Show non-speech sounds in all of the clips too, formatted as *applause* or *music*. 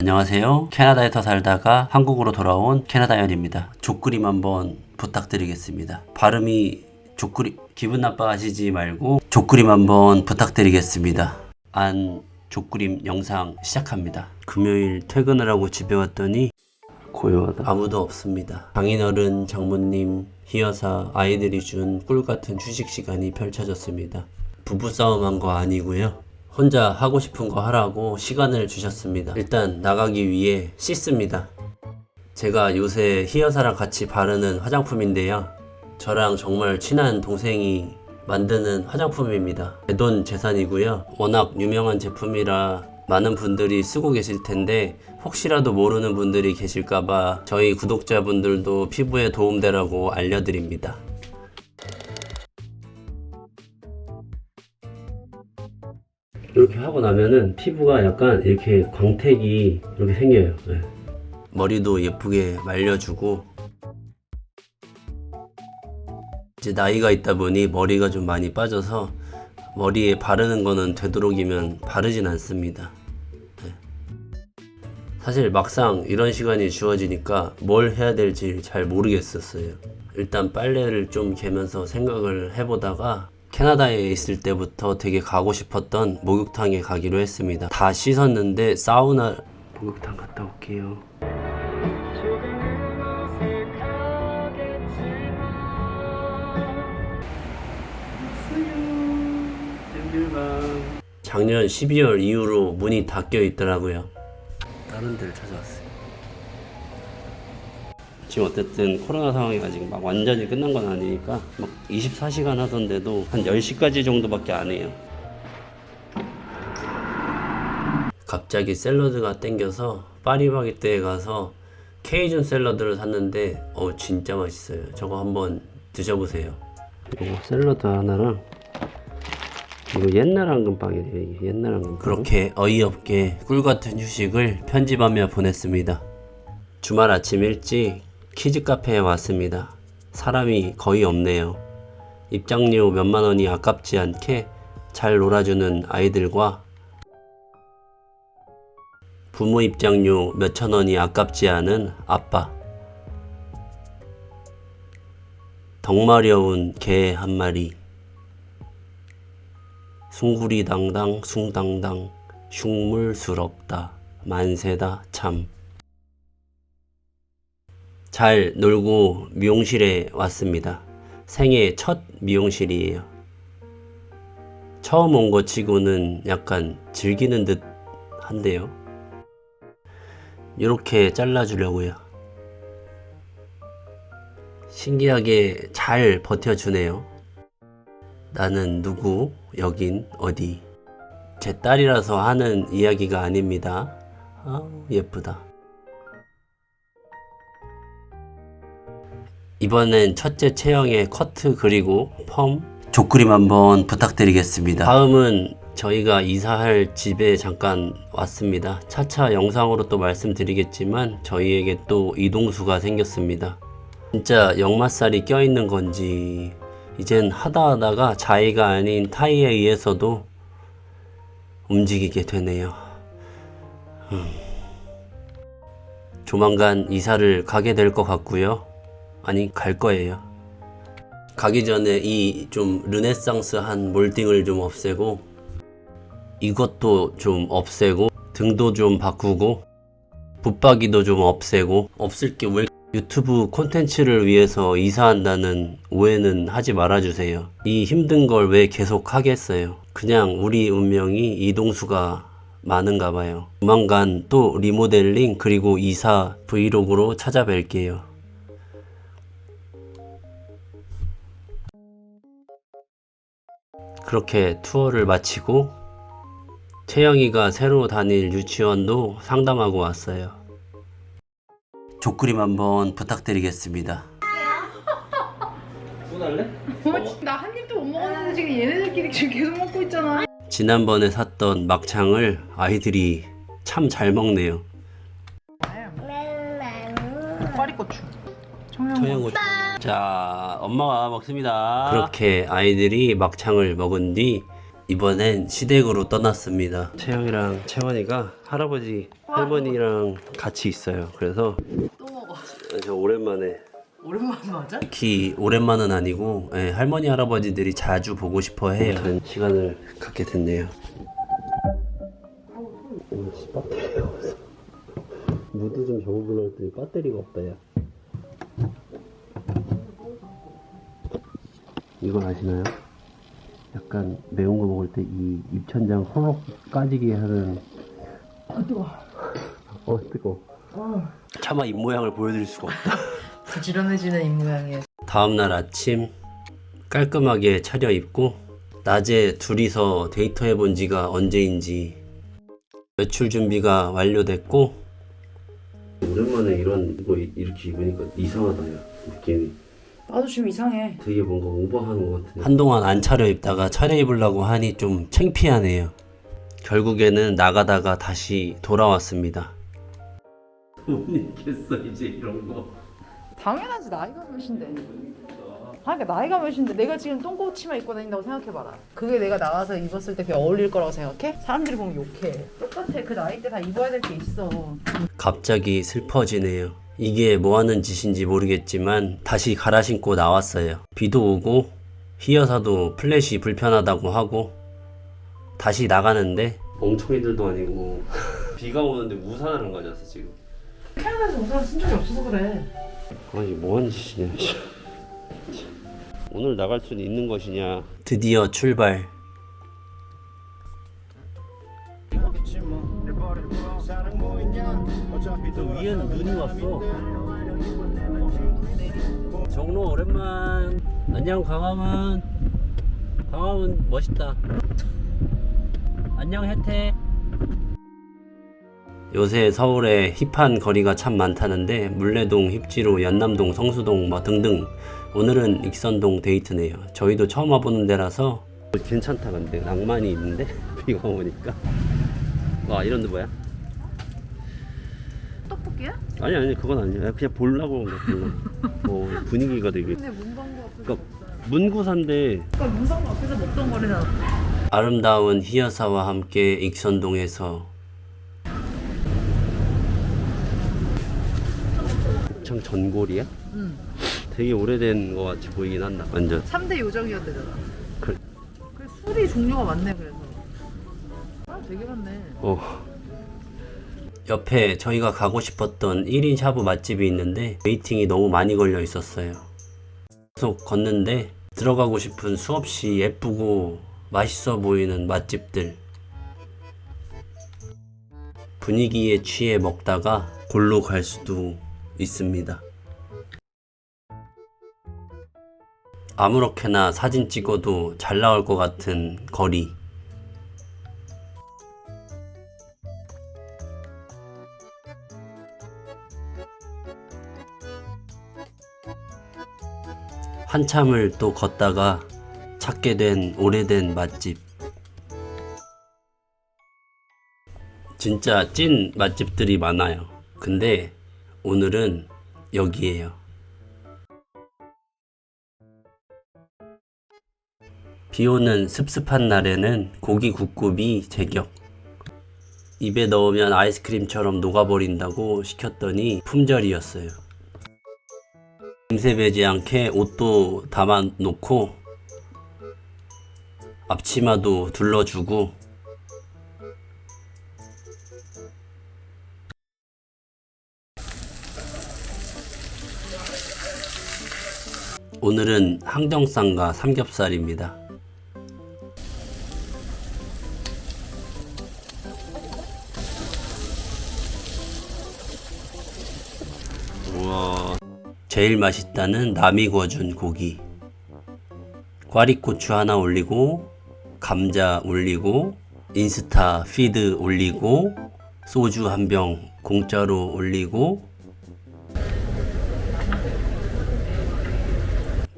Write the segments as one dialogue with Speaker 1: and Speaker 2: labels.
Speaker 1: 안녕하세요. 캐나다에서 살다가 한국으로 돌아온 캐나다연입니다. 족그림 한번 부탁드리겠습니다. 발음이 족그림 기분 나빠하시지 말고 족그림 한번 부탁드리겠습니다. 안 족그림 영상 시작합니다. 금요일 퇴근을 하고 집에 왔더니 고요하다. 아무도 없습니다. 장인어른, 장모님, 희여사, 아이들이 준 꿀 같은 휴식 시간이 펼쳐졌습니다. 부부싸움 한 거 아니고요. 혼자 하고 싶은 거 하라고 시간을 주셨습니다. 일단 나가기 위해 씻습니다. 제가 요새 희여사랑 같이 바르는 화장품인데요. 저랑 정말 친한 동생이 만드는 화장품입니다. 제돈 재산이고요. 워낙 유명한 제품이라 많은 분들이 쓰고 계실 텐데 혹시라도 모르는 분들이 계실까봐 저희 구독자분들도 피부에 도움되라고 알려드립니다. 이렇게 하고 나면은 피부가 약간 이렇게 광택이 이렇게 생겨요. 네. 머리도 예쁘게 말려주고 이제 나이가 있다 보니 머리가 좀 많이 빠져서 머리에 바르는 거는 되도록이면 바르진 않습니다. 네. 사실 막상 이런 시간이 주어지니까 뭘 해야 될지 잘 모르겠었어요. 일단 빨래를 좀 개면서 생각을 해보다가 캐나다에 있을 때부터 되게 가고 싶었던 목욕탕에 가기로 했습니다. 다 씻었는데 사우나 목욕탕 갔다 올게요. 작년 12월 이후로 문이 닫혀 있더라고요. 다른 데를 찾아왔어요. 지금 어쨌든 코로나 상황이 아직 막 완전히 끝난 건 아니니까 막 24시간 하던데도 한 10시까지 정도밖에 안 해요. 갑자기 샐러드가 땡겨서 파리바게뜨에 가서 케이준 샐러드를 샀는데 어 진짜 맛있어요. 저거 한번 드셔보세요. 이거 샐러드 하나랑 이거 옛날 앙금빵이래요. 이게 옛날 앙금빵. 그렇게 어이없게 꿀 같은 휴식을 편집하며 보냈습니다. 주말 아침 일찍 키즈 카페에 왔습니다. 사람이 거의 없네요. 입장료 몇만 원이 아깝지 않게 잘 놀아주는 아이들과 부모 입장료 몇천 원이 아깝지 않은 아빠. 덩마려운 개 한 마리. 숭구리당당 숭당당 흉물스럽다 만세다 참. 잘 놀고 미용실에 왔습니다. 생애 첫 미용실이에요. 처음 온것 치고는 약간 즐기는 듯 한데요. 이렇게 잘라주려고요. 신기하게 잘 버텨주네요. 나는 누구, 여긴 어디. 제 딸이라서 하는 이야기가 아닙니다. 아, 예쁘다. 이번엔 첫째 체형의 커트 그리고 펌 족그림 한번 부탁드리겠습니다. 다음은 저희가 이사할 집에 잠깐 왔습니다. 차차 영상으로 또 말씀드리겠지만 저희에게 또 이동수가 생겼습니다. 진짜 역마살이 껴있는 건지 이젠 하다 하다가 자의가 아닌 타이에 의해서도 움직이게 되네요. 음. 조만간 이사를 가게 될 것 같고요. 아니 갈 거예요. 가기 전에 이 좀 르네상스한 몰딩을 좀 없애고 이것도 좀 없애고 등도 좀 바꾸고 붙박이도 좀 없애고 없을 게 왜 유튜브 콘텐츠를 위해서 이사한다는 오해는 하지 말아주세요. 이 힘든 걸 왜 계속 하겠어요. 그냥 우리 운명이 이동수가 많은가 봐요. 조만간 또 리모델링 그리고 이사 브이로그로 찾아뵐게요. 그렇게 투어를 마치고 채영이가 새로 다닐 유치원도 상담하고 왔어요. 족그림 한번 부탁드리겠습니다. 또 달래?
Speaker 2: 어, 나한 입도 못 먹었는데 지금 얘네들끼리 지금 계속 먹고 있잖아.
Speaker 1: 지난번에 샀던 막창을 아이들이 참 잘 먹네요.
Speaker 2: 파리고추.
Speaker 1: 청양고추. 자, 엄마가 먹습니다. 그렇게 아이들이 막창을 먹은 뒤 이번엔 시댁으로 떠났습니다. 채영이랑 채원이가 할아버지 할머니랑 같이 있어요. 그래서
Speaker 2: 또 먹어.
Speaker 1: 저 오랜만에
Speaker 2: 오랜만에 맞아?
Speaker 1: 특히 오랜만은 아니고 예, 할머니 할아버지들이 자주 보고 싶어 해요. 그런 시간을 갖게 됐네요. 씨 배터리가 없어. 무드 좀 적어보려 했더니 배터리가 없다 야. 이거 아시나요? 약간 매운 거 먹을 때 이 입천장 호록 까지게 하는
Speaker 2: 아 뜨거.
Speaker 1: 어 뜨거. 차마 입 모양을 보여드릴 수가 없다. *laughs*
Speaker 2: 부지런해지는 입 모양이야.
Speaker 1: 다음 날 아침 깔끔하게 차려입고 낮에 둘이서 데이트해 본 지가 언제인지 외출 준비가 완료됐고 오랜만에 이런 거 이렇게 입으니까 이상하다 야 느낌이
Speaker 2: 나도 지금 이상해.
Speaker 1: 되게 뭔가 오버하는 것 같은데 한동안 안 차려입다가 차려입으려고 하니 좀 창피하네요 결국에는 나가다가 다시 돌아왔습니다 못 입겠어 이제 이런 거
Speaker 2: 당연하지 나이가 몇인데. 아, 그러니까 나이가 몇인데 내가 지금 똥꼬치마 입고 다닌다고 생각해봐라. 그게 내가 나가서 입었을 때 그게 어울릴 거라고 생각해? 사람들이 보면 욕해. 똑같아. 그 나이 때 다 입어야 될 게 있어.
Speaker 1: 갑자기 슬퍼지네요. 이게 뭐 하는 짓인지 모르겠지만 다시 갈아 신고 나왔어요. 비도 오고 희여사도 플랫이 불편하다고 하고 다시 나가는데 멍청이들도 아니고 *laughs* 비가 오는데 우산을 가졌어 지금.
Speaker 2: 캐나다에서 우산 쓴 적이 없어서 그래.
Speaker 1: 아니 뭐 하는 짓이냐. 오늘 나갈 수는 있는 것이냐. 드디어 출발. 위에는 눈이 왔어. 정로 오랜만. 안녕 강화문. 강화문 멋있다. 안녕 혜태. 요새 서울에 힙한 거리가 참 많다는데 물레동, 힙지로, 연남동, 성수동 뭐 등등 오늘은 익선동 데이트네요. 저희도 처음 와보는 데라서 괜찮다 근데 낭만이 있는데 *laughs* 비가 오니까 와 이런 데 뭐야? 아니 아니 그건 아니야 그냥 보려고 보려고 어, 분위기가 되게
Speaker 2: 근데 문방구 앞에서
Speaker 1: 그러니까 문구사인데
Speaker 2: 그러니까 문방구 앞에서 먹던 거리잖아.
Speaker 1: 아름다운 희여사와 함께 익선동에서 곱창 전골이야?
Speaker 2: 응.
Speaker 1: 되게 오래된 거 같이 보이긴 한다 완전
Speaker 2: 3대 요정이었대잖아.
Speaker 1: 그,
Speaker 2: 그 술이 종류가 많네 그래서. 아 되게 많네.
Speaker 1: 어. 옆에 저희가 가고 싶었던 1인 샤브 맛집이 있는데 웨이팅이 너무 많이 걸려 있었어요. 계속 걷는데 들어가고 싶은 수없이 예쁘고 맛있어 보이는 맛집들. 분위기에 취해 먹다가 골로 갈 수도 있습니다. 아무렇게나 사진 찍어도 잘 나올 것 같은 거리. 한참을 또 걷다가 찾게 된 오래된 맛집. 진짜 찐 맛집들이 많아요. 근데 오늘은 여기에요. 비 오는 습습한 날에는 고기 굽굽이 제격. 입에 넣으면 아이스크림처럼 녹아버린다고 시켰더니 품절이었어요. 냄새 배지 않게 옷도 담아 놓고 앞치마도 둘러주고 오늘은 항정살과 삼겹살입니다. 제일 맛있다는 남이 구워준 고기. 꽈리고추 하나 올리고, 감자 올리고, 인스타 피드 올리고, 소주 한 병 공짜로 올리고,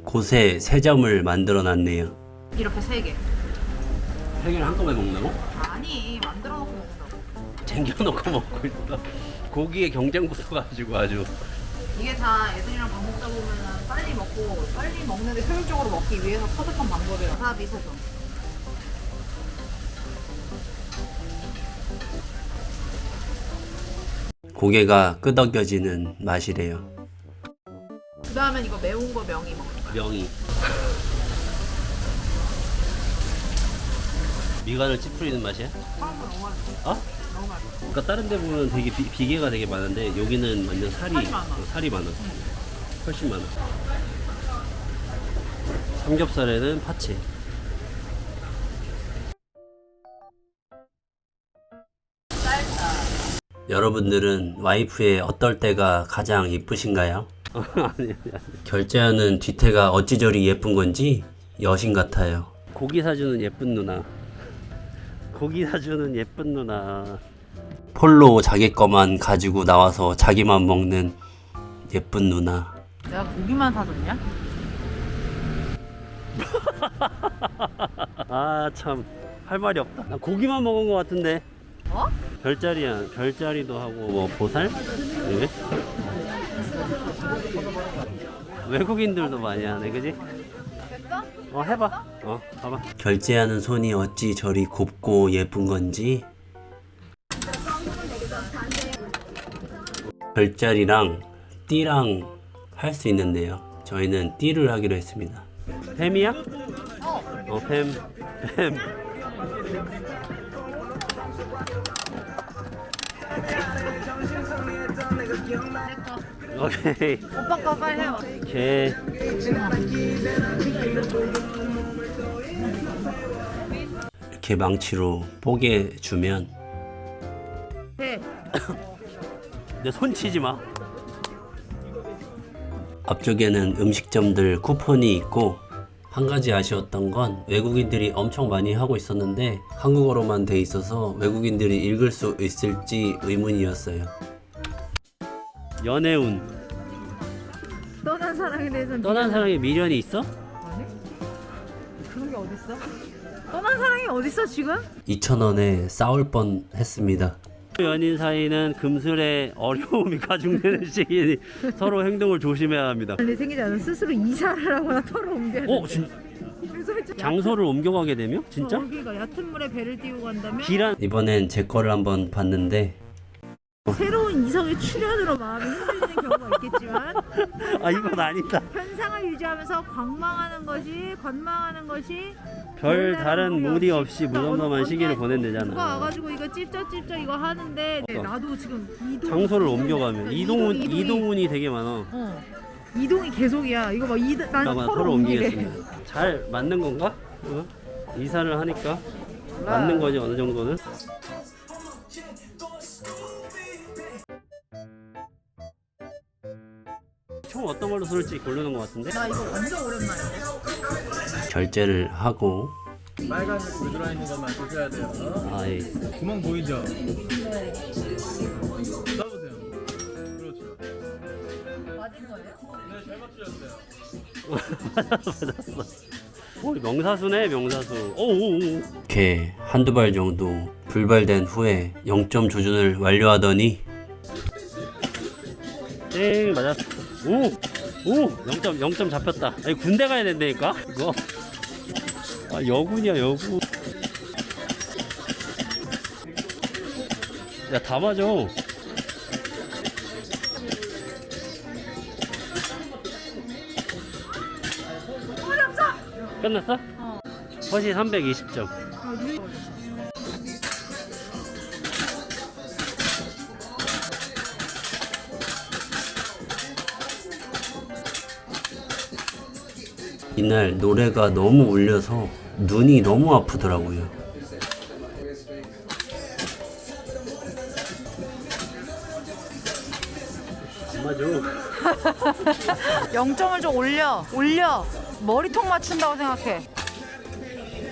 Speaker 1: 곳에 세 점을 만들어 놨네요.
Speaker 2: 이렇게 세 개.
Speaker 1: 세 개를 한꺼번에 먹나고?
Speaker 2: 아니 만들어 놓고 먹는다고.
Speaker 1: 챙겨 놓고 먹고 있어. 고기의 경쟁 붙어가지고 아주.
Speaker 2: 이게 다 애들이랑 밥 먹다 보면 빨리 먹고 빨리 먹는데 효율적으로 먹기 위해서 터득한 방법이라 사비 소금
Speaker 1: 고개가 끄덕여지는 맛이래요.
Speaker 2: 그 다음엔 이거 매운 거 명이 먹는 거야
Speaker 1: 명이 미간을 찌푸리는 맛이야? 사람들 너무 맛있어 어? 그러니까 다른 데 보면 되게 비, 비계가 되게 많은데 여기는 완전 살이
Speaker 2: 살이 많아.
Speaker 1: 어, 살이 많아. 훨씬 많아. 삼겹살에는 파채. 여러분들은 와이프의 어떨 때가 가장 이쁘신가요? *laughs* 아니, 결제하는 뒤태가 어찌 저리 예쁜 건지 여신 같아요. 고기 사주는 예쁜 누나. 고기 사주는 예쁜 누나. 폴로 자기 거만 가지고 나와서 자기만 먹는 예쁜 누나.
Speaker 2: 내가 고기만 사줬냐? *laughs*
Speaker 1: 아 참 할 말이 없다. 나 고기만 먹은 것 같은데.
Speaker 2: 어?
Speaker 1: 별자리야. 별자리도 하고 뭐 보살? 왜? 외국인들도 많이 하네, 그지?
Speaker 2: 어
Speaker 1: 해봐. 어 봐봐. 결제하는 손이 어찌 저리 곱고 예쁜 건지. 별자리랑 띠랑 할 수 있는데요. 저희는 띠를 하기로 했습니다. 뱀이야?
Speaker 2: 어.
Speaker 1: 어 뱀. 뱀. 오케이.
Speaker 2: 오빠 거 빨리 해봐.
Speaker 1: 개. 이렇게 망치로 뽀개 주면
Speaker 2: 해.
Speaker 1: 내손 치지 마. 앞쪽에는 음식점들 쿠폰이 있고 한 가지 아쉬웠던 건 외국인들이 엄청 많이 하고 있었는데 한국어로만 돼 있어서 외국인들이 읽을 수 있을지 의문이었어요. 연애운
Speaker 2: 떠난 사랑에 대해서
Speaker 1: 떠난 사랑에 미련이 있어?
Speaker 2: 아니? 그런 게 어딨어? 떠난 사랑이 어딨어 지금?
Speaker 1: 2,000원에 싸울 뻔 했습니다. 연인 사이는 금슬에 어려움이 가중되는 *laughs* 시기니 서로 행동을 조심해야 합니다.
Speaker 2: 일이 생기지 않으면 스스로 이사를 하거나 털어 옮겨야 돼.
Speaker 1: 어, 진,
Speaker 2: 그래서
Speaker 1: 장소를 옮겨가게 되면 진짜?
Speaker 2: 여기가 얕은 물에 배를 띄우고 간다면
Speaker 1: 기란 이번엔 제 거를 한번 봤는데
Speaker 2: 이성의 출현으로 마음이 흔들리는 경우가 있겠지만 *laughs*
Speaker 1: 아 이건 아니다.
Speaker 2: 현상을 유지하면서 관망하는 것이 관망하는 것이
Speaker 1: 별
Speaker 2: 다른
Speaker 1: 무리 없이
Speaker 2: 그러니까
Speaker 1: 무덤덤한 시기를
Speaker 2: 누가
Speaker 1: 보낸대잖아.
Speaker 2: 와가지고 이거 찝쩍찝쩍 이거 하는데
Speaker 1: 어.
Speaker 2: 나도 지금 이동
Speaker 1: 장소를 옮겨가면 이동운
Speaker 2: 이동이-
Speaker 1: 이동운이 되게 많아.
Speaker 2: 어 이동이 계속이야 이거 막 이동 나는
Speaker 1: 잠깐만
Speaker 2: 서로
Speaker 1: 옮기겠습니다. 잘 맞는 건가? 어? 이사를 하니까
Speaker 2: 몰라.
Speaker 1: 맞는 거지 어느 정도는. 총 어떤 걸로 쓸지 고르는 것 같은데?
Speaker 2: 나 이거 완전 오랜만인데
Speaker 1: 결제를 하고
Speaker 3: 빨간색 불 들어 있는 것만 드셔야 돼요.
Speaker 1: 아 예.
Speaker 3: 구멍 보이죠? 써보세요. 그렇죠.
Speaker 2: 맞은 거예요?
Speaker 3: 네, 잘 맞추셨어요.
Speaker 1: 맞았어. *laughs* 오, 명사수네 명사수. 오오오. 이렇게 한두 발 정도 불발된 후에 0점 조준을 완료하더니 땡 맞았어. 오, 오, 0점 0점 잡혔다. 아니 군대 가야 된다니까 이거. 아 여군이야 여군. 야 다 맞아. 끝났어?
Speaker 2: 어.
Speaker 1: 허시 320점. 이날 노래가 너무 울려서 눈이 너무 아프더라고요. 안 맞아.
Speaker 2: 0점을 좀 올려 올려 머리통 맞춘다고 생각해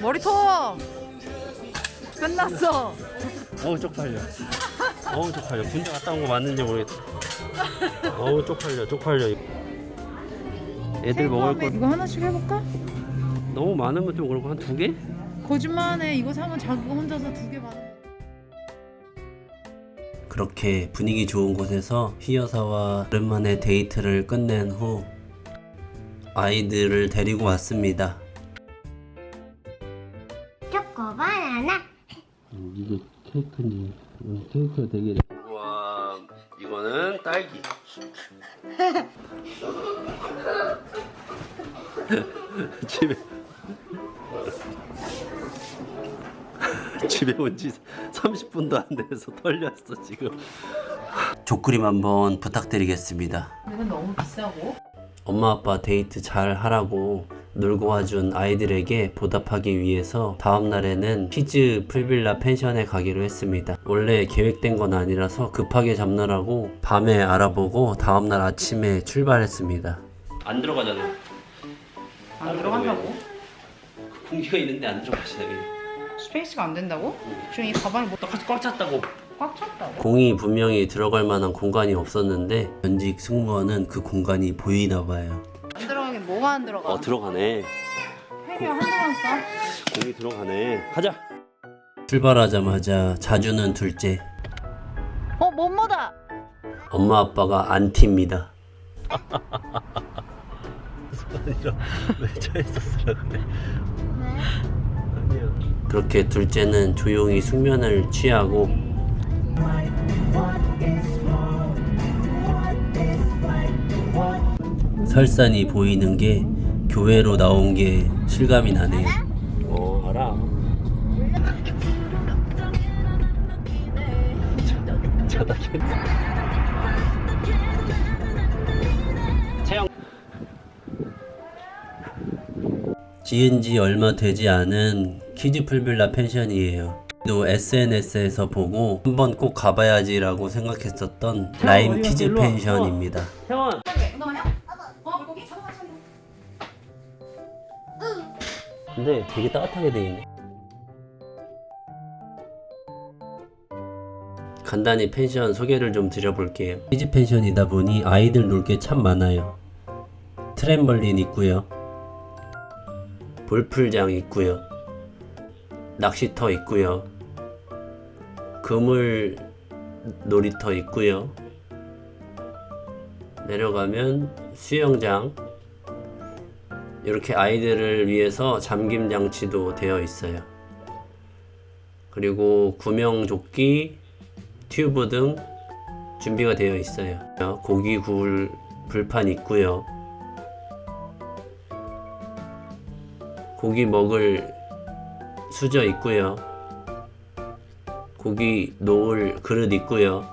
Speaker 2: 머리통 끝났어
Speaker 1: 어우 쪽팔려. 어우 쪽팔려. 군대 갔다 온 거 맞는지 모르겠다. 어우 쪽팔려 쪽팔려. 애들 먹을 걸
Speaker 2: 이거 하나씩 해볼까?
Speaker 1: 너무 많으면 좀 그렇고 한 두 개?
Speaker 2: 거짓말하네 이거 사면 자기가 혼자서 두 개 받아
Speaker 1: 그렇게 분위기 좋은 곳에서 희 여사와 오랜만에 데이트를 끝낸 후 아이들을 데리고 왔습니다.
Speaker 4: 초코 바나나
Speaker 1: 이게 케이크니 케이크가 되게 와 이거 이거는 딸기. *laughs* 집에 집에 온 지 30분도 안 돼서 털렸어 지금. 조그림 한번 부탁드리겠습니다.
Speaker 2: 이건 너무 비싸고.
Speaker 1: 엄마 아빠 데이트 잘 하라고 놀고 와준 아이들에게 보답하기 위해서 다음 날에는 키즈 풀빌라 펜션에 가기로 했습니다. 원래 계획된 건 아니라서 급하게 잡느라고 밤에 알아보고 다음 날 아침에 출발했습니다. 안 들어가잖아.
Speaker 2: 안 들어간다고?
Speaker 1: 공기가 있는데 안 들어가시네.
Speaker 2: 스페이스가 안 된다고? 지금 이 가방이 뭐
Speaker 1: 똑같이 꽉 찼다고.
Speaker 2: 꽉 찼다고?
Speaker 1: 공이 분명히 들어갈 만한 공간이 없었는데 전직 승무원은 그 공간이 보이나 봐요.
Speaker 2: 뭐가 안 들어가?
Speaker 1: 어 들어가네.
Speaker 2: 팬이 한동안 써?
Speaker 1: 공이 들어가네. 가자. 출발하자마자 자주는 둘째.
Speaker 2: 어 뭐뭐다.
Speaker 1: 엄마 아빠가 안티입니다. *laughs* 왜 차에서 쓰라 그래? 아니야. 그렇게 둘째는 조용히 숙면을 취하고 설산이 보이는 게 교회로 나온 게 실감이 나네요. 어 알아. 지은 지 얼마 되지 않은 키즈 풀빌라 펜션이에요. 또 SNS에서 보고 한번 꼭 가봐야지라고 생각했었던 라임 키즈 펜션입니다. 근데 되게 따뜻하게 돼 있네. 간단히 펜션 소개를 좀 드려볼게요. 키즈 펜션이다 보니 아이들 놀 게 참 많아요. 트램벌린 있고요. 볼풀장 있고요. 낚시터 있고요. 그물 놀이터 있고요. 내려가면 수영장 이렇게 아이들을 위해서 잠김 장치도 되어 있어요. 그리고 구명조끼, 튜브 등 준비가 되어 있어요. 고기 구울 불판 있고요. 고기 먹을 수저 있고요. 고기 놓을 그릇 있고요.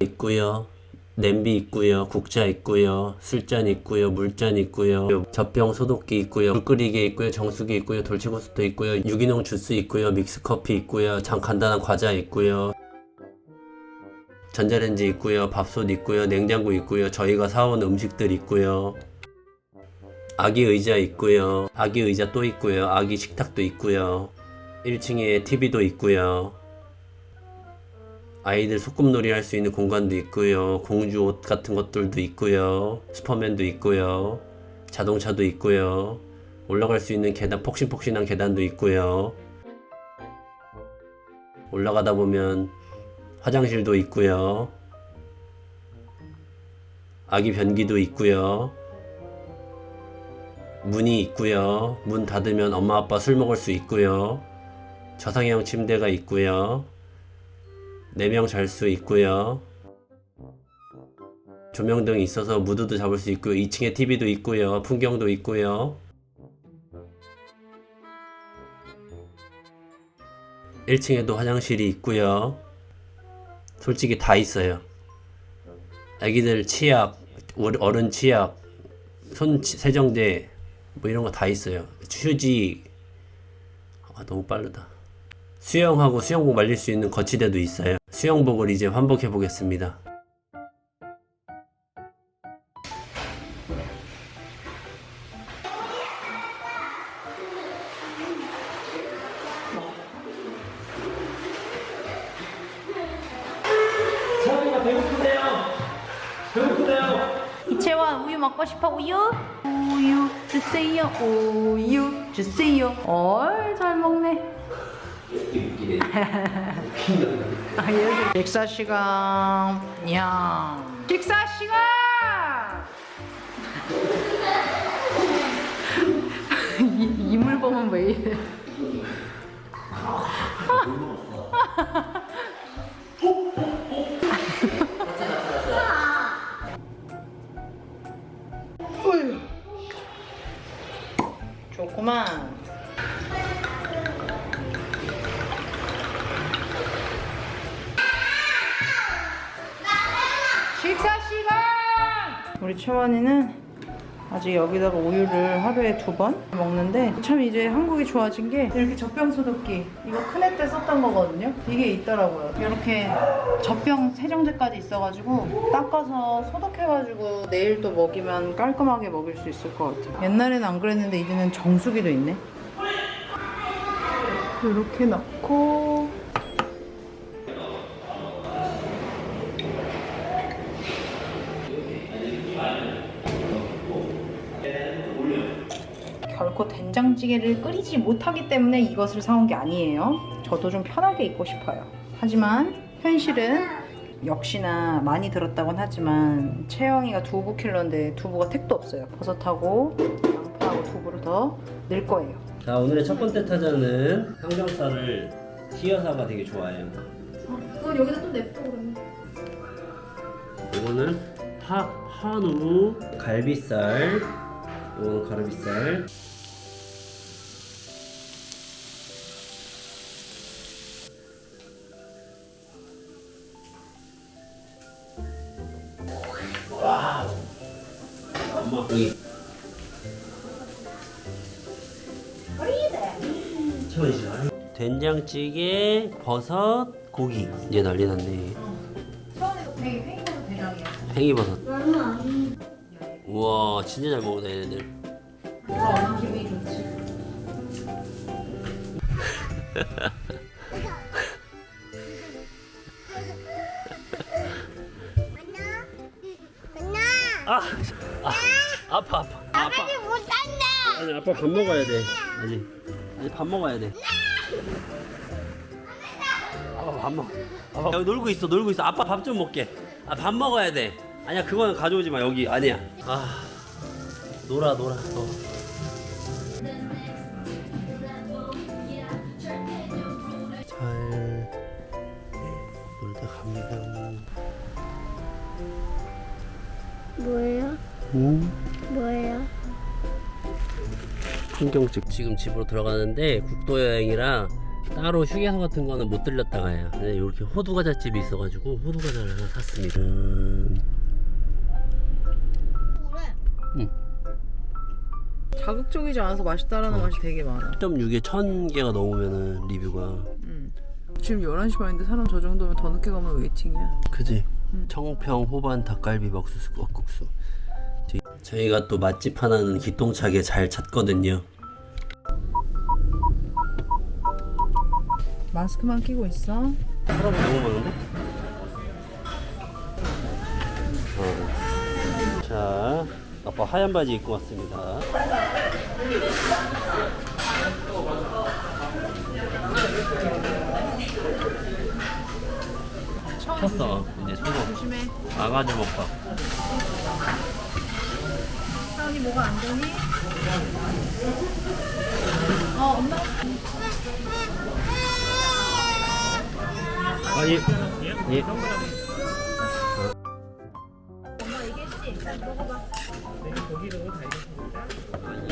Speaker 1: 있고요. 냄비 있고요. 국자 있고요. 술잔 있고요. 물잔 있고요. 젖병 소독기 있고요. 물 끓이기 있고요. 정수기 있고요. 돌치고스도 있고요. 유기농 주스 있고요. 믹스 커피 있고요. 장 간단한 과자 있고요. 전자레인지 있고요. 밥솥 있고요. 냉장고 있고요. 저희가 사온 음식들 있고요. 아기 의자 있고요. 아기 의자 또 있고요. 아기 식탁도 있고요. 1층에 TV도 있고요. 아이들 소꿉놀이 할 수 있는 공간도 있고요. 공주 옷 같은 것들도 있고요. 슈퍼맨도 있고요. 자동차도 있고요. 올라갈 수 있는 계단, 폭신폭신한 계단도 있고요. 올라가다 보면 화장실도 있고요. 아기 변기도 있고요. 문이 있고요. 문 닫으면 엄마 아빠 술 먹을 수 있고요. 저상형 침대가 있고요. 4명 잘 수 있고요. 조명등이 있어서 무드도 잡을 수 있고요. 2층에 TV도 있고요. 풍경도 있고요. 1층에도 화장실이 있고요. 솔직히 다 있어요. 아기들 치약, 어른 치약, 손 치- 세정제 뭐 이런 거 다 있어요. 휴지 아 너무 빠르다. 수영하고 수영복 말릴 수 있는 거치대도 있어요. 수영복을 이제 환복해 보겠습니다.
Speaker 2: 아 여기 식사 시간. 야. 식사 시간! *laughs* 이, 이물 보면 왜 이래 *laughs* 채원이는 아직 여기다가 우유를 하루에 두 번 먹는데 참 이제 한국이 좋아진 게 이렇게 젖병 소독기 이거 큰애 때 썼던 거거든요. 이게 있더라고요. 이렇게 젖병 세정제까지 있어가지고 닦아서 소독해가지고 내일 또 먹이면 깔끔하게 먹일 수 있을 것 같아요. 옛날에는 안 그랬는데 이제는 정수기도 있네. 이렇게 넣고 된장찌개를 끓이지 못하기 때문에 이것을 사온 게 아니에요. 저도 좀 편하게 입고 싶어요. 하지만 현실은 역시나 많이 들었다곤 하지만 채영이가 두부 킬러인데 두부가 택도 없어요. 버섯하고 양파하고 두부를 더 넣을 거예요.
Speaker 1: 자 오늘의 첫 번째 타자는 항정살을 튀어사가 되게 좋아해요.
Speaker 2: 그건 여기다 좀 냅둬 그러면.
Speaker 1: 이거는 하, 한우 갈비살 이거는 가르비살 엄마 여기 채원이 싫어요? 된장찌개 버섯 고기 이제 난리 났네
Speaker 2: 되게 팽이버섯 대장이야.
Speaker 1: 팽이버섯 우와 진짜 잘 먹네 얘네들
Speaker 2: 그럼 기분이 좋지. *laughs*
Speaker 1: 아파 아파. 아파
Speaker 4: 아버지 못한다.
Speaker 1: 아니 아빠 밥 먹어야 돼. 아니 아니 밥 먹어야 돼. 아빠 밥 먹 아빠 여기 놀고 있어 놀고 있어. 아빠 밥 좀 먹게. 아 밥 먹어야 돼. 아니야 그거는 가져오지 마 여기. 아니야. 아 놀아 놀아 어. 잘 놀다 갑니다.
Speaker 4: 뭐예요?
Speaker 1: 음. 풍경찍 지금 집으로 들어가는데 국도 여행이라 따로 휴게소 같은 거는 못 들렸다가 해요 근데 이렇게 호두 과자 집이 있어가지고 호두 과자를 하나 샀습니다 음, 음.
Speaker 2: 자극적이지 않아서 맛있다라는 맛이 되게 많아.
Speaker 1: 1.6에 1000개가 넘으면은 리뷰가
Speaker 2: 음. 지금 11시 반인데 사람 저 정도면 더 늦게 가면 웨이팅이야.
Speaker 1: 그지
Speaker 2: 음.
Speaker 1: 청평 호반 닭갈비 막국수 저희가 또 맛집 하나는 기똥차게 잘 찾거든요
Speaker 2: 마스크만 끼고 있어.
Speaker 1: 사람 너무 많은데? 어. 자, 아빠 하얀 바지 입고 왔습니다. 컸어 이제 소금
Speaker 2: 조심해.
Speaker 1: 아가지 먹밥
Speaker 2: 사은이 뭐가 안 되니? 어, 엄마.
Speaker 1: 아니 예.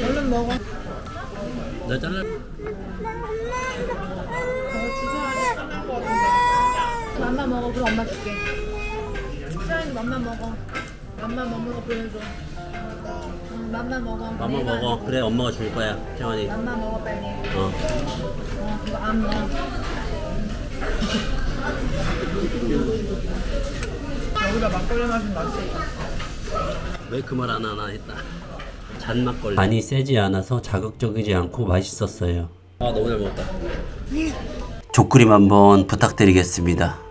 Speaker 2: 얼른 먹어.
Speaker 1: 나 잘라
Speaker 2: 맘마 먹어. 그럼 엄마 줄게. 사은이 맘마 먹어. 맘마 먹는 거 보여줘. 응, 맘마 먹어.
Speaker 1: 맘마
Speaker 2: 내가
Speaker 1: 먹어 그래 엄마가 줄 거야 태환이
Speaker 2: 맘마 먹어 빨리.
Speaker 1: 어
Speaker 2: 어, 이거 안 먹어. 여기다 막걸리 마시면 맛있어.
Speaker 1: 왜그 말 안 하나 했다. 잔막걸리. 많이 세지 않아서 자극적이지 않고 맛있었어요. 아 너무 잘 먹었다. 조그림 한번 부탁드리겠습니다.